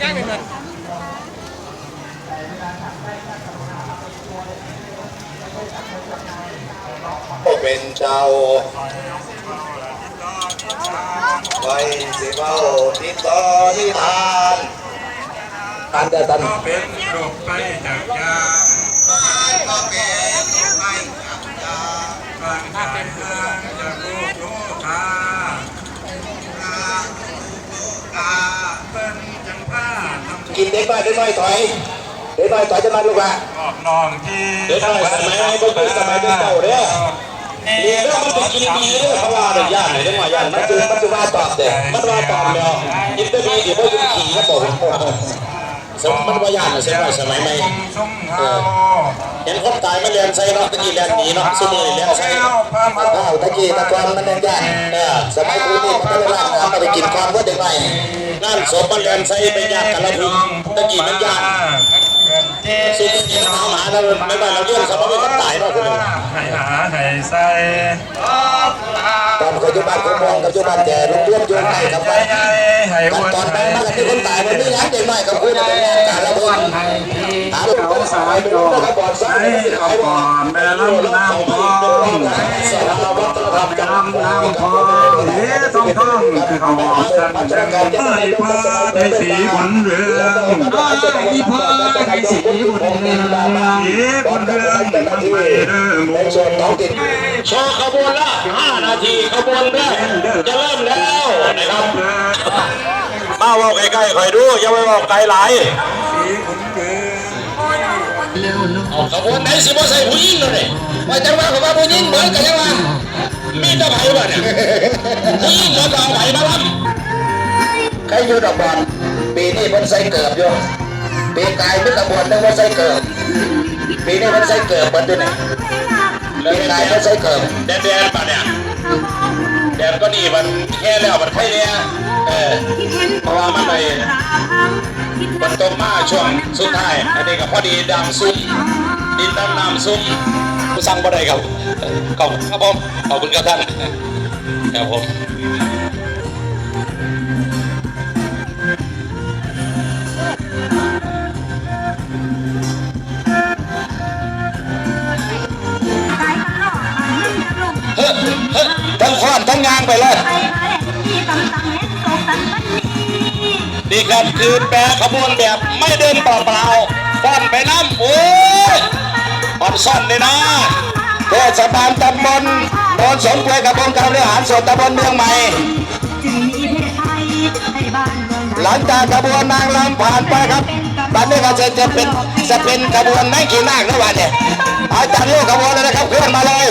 trái bên mình ở bên sau vậy thì bao tí to đi than tan ra tan. Bên กินเด็กน้อยเด็กน้อยถอยเด็กน้อยถอยจะมาลูกละออกน้องที่เดี๋ยวหน่อยสมัยให้พวกพี่สมัยเป็นเก่าเด้อเรียนแล้วมันเป็นกินดีเด้อเพราะว่าเด็กย่านเนี่ยจังหวะย่านมันคือมันคือว่าตอบเด็กมันว่าตอบแล้วกินได้ดีเดี๋ยวพวกกินขี่ก็บอกสมมันว่าย่านน่ะสมัยสมัยใหม่ชุ่มเฮาเห็นคนตายมันเรียนใส่เนาะตะกี้เรียนหนีเนาะสมัยเรียนใส่อ้าวตะกี้ตะกอนมันเรียนย่านเออสมัยกูนี่มันไม่ร่างน้ำไปกินความว่าเด็กใหม่งานศพมันเรียนใส่ไปย่านกันละพึงตะกี้มันย่านซึ่งกินหมาหมาแล้วไม่ว่าเราเลี้ยงสมัยมันตายเนาะคุณให้หาให้ใส่ตอนปัจจุบันผมมองปัจจุบันแก่โรงเรียนโยนให้กับไปใหญ่ให้ขั้วนตอนนั้นมันก็มีคนตายมันมีหลายเด็กน้อยกับคุณเป็นงานการละเพิ่นหาลูกคน สายดูนะครับบอดซ้ายใส่เอาก่อนแม่ลำน้ำทองสารวัตรธรรมจังลำน้ำทองเฮ้ต้องท่องคือเขาบอกกันจังให้พาให้สีบนเรืองอีพ่อให้สีบุญเรืองสีบนเรืองมันไปเด้อหมูในส่องถิ่นโชว์ขบวนละ5นาทีขบวนแรกจะเริ่มแล้วนะครับมาว่าใกล้ๆคอยดูอย่าไปบอกไกลหลายสีบนเรือง ขบวนไหนสิบ่ใส่ผู้หญิงเลยว่าจังว่าเขาว่าผู้หญิงเหมือนกันยังว่ามีแตะไผ่บ่เนี่ยผู้หญิงเหมือนกับเอาไผ่มารับใครอยู่ดอกบอลปีนี้เพิ่นใส่เกิบอยู่ปีกายมีตะบวนนึกว่าใส่เกิบปีนี้เพิ่นใส่เกิบเพิ่นด้วยนี่ปีกายเพิ่นใส่เกิบแดนแดนป่ะเนี่ยแดนก็ดีมันแค่แล้วมันไข่เนี่ยเออเพราะว่ามันไป มันตกมาช่วงสุดท้ายอันนี้ก็พอดีดำซุ่มดินน้ำน้ำซุปผู้สั่งบ่ได้ครับขอบคุณครับผมขอบคุณครับท่านครับผมไปกันเนาะไปมันจะลงเฮ้ยเฮ้ยทั้งควานทั้งงางไปเลยไปมาเล่นที่ตำตัง นี่ครับคือแปรขบวนแบบไม่เดินเปล่าๆฟ้อนไปน้ำโอ้ยอ่อนซ่อนเลยนะเทศบาลตำบลโนนสมเกวยกับองค์การบริหารส่วนตำบลเมืองใหม่ หลังจากขบวนนางรำผ่านไปครับบัดนี้ก็จะจะเป็นจะเป็นขบวนนางขี่นาคนะวันเนี่ยอาจัดเรื่องขบวนเลยนะครับเคลื่อนมาเลย